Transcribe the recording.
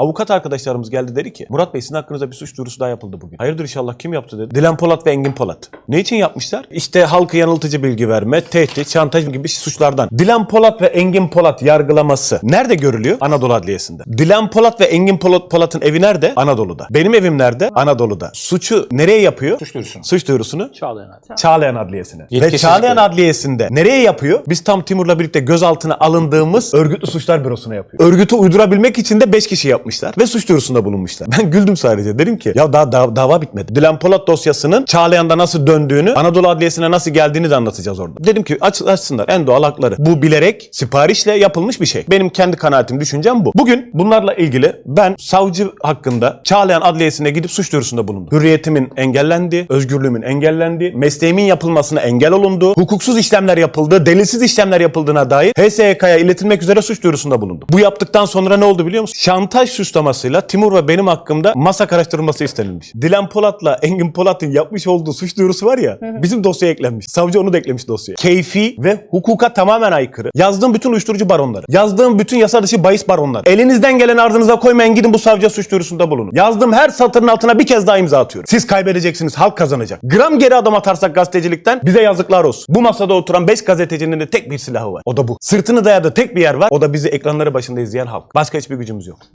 Avukat arkadaşlarımız geldi dedi ki Murat Bey sizin hakkınızda bir suç duyurusu daha yapıldı bugün. Hayırdır inşallah kim yaptı dedi. Dilan Polat ve Engin Polat. Ne için yapmışlar? İşte halkı yanıltıcı bilgi verme, tehdit, şantaj gibi suçlardan. Dilan Polat ve Engin Polat yargılaması nerede görülüyor? Anadolu Adliyesi'nde. Dilan Polat ve Engin Polat, Polat'ın evi nerede? Anadolu'da. Benim evim nerede? Anadolu'da. Suçu nereye yapıyor? Suç duyurusunu. Suç duyurusunu Çağlayan Adli. Çağlayan Adliyesi'ne. Ve Çağlayan. Adliyesi'nde nereye yapıyor? Biz tam Timur'la birlikte gözaltına alındığımız örgütlü suçlar bürosuna yapıyor. Örgütü uydurabilmek için de 5 kişi yapmışlar ve suç duyurusunda bulunmuşlar. Ben güldüm sadece. Dedim ki ya daha da- dava bitmedi. Dilan Polat dosyasının Çağlayan'da nasıl döndüğünü, Anadolu Adliyesi'ne nasıl geldiğini de anlatacağız orada. Dedim ki aç, açsınlar en doğal hakları. Bu bilerek siparişle yapılmış bir şey. Benim kendi kanaatim, düşüncem bu. Bugün bunlarla ilgili ben savcı hakkında Çağlayan Adliyesi'ne gidip suç duyurusunda bulundum. Hürriyetimin engellendi, özgürlüğümün engellendi, mesleğimin yapılmasına engel olundu, hukuksuz işlemler yapıldı, delilsiz işlemler yapıldığına dair HSYK'ya iletilmek üzere suç duyurusunda bulundum. Bu yaptıktan sonra ne oldu biliyor musun? Şantaj suçlamasıyla Timur ve benim hakkımda masak araştırılması istenilmiş. Dilan Polat'la Engin Polat'ın yapmış olduğu suç duyurusu var ya, bizim dosyaya eklenmiş. Savcı onu da eklemiş dosyaya. Keyfi ve hukuka tamamen aykırı. Yazdığım bütün uyuşturucu baronları, yazdığım bütün yasa dışı bahis baronları. Elinizden gelen ardınıza koymayın gidin bu savcıya suç duyurusunda bulunun. Yazdığım her satırın altına bir kez daha imza atıyorum. Siz kaybedeceksiniz, halk kazanacak. Gram geri adım atarsak gazetecilikten bize yazıklar olsun. Bu masada oturan 5 gazetecinin de tek bir silahı var. O da bu. Sırtını dayadığı tek bir yer var. O da bizi ekranları başında izleyen halk. Başka hiçbir gücümüz yok.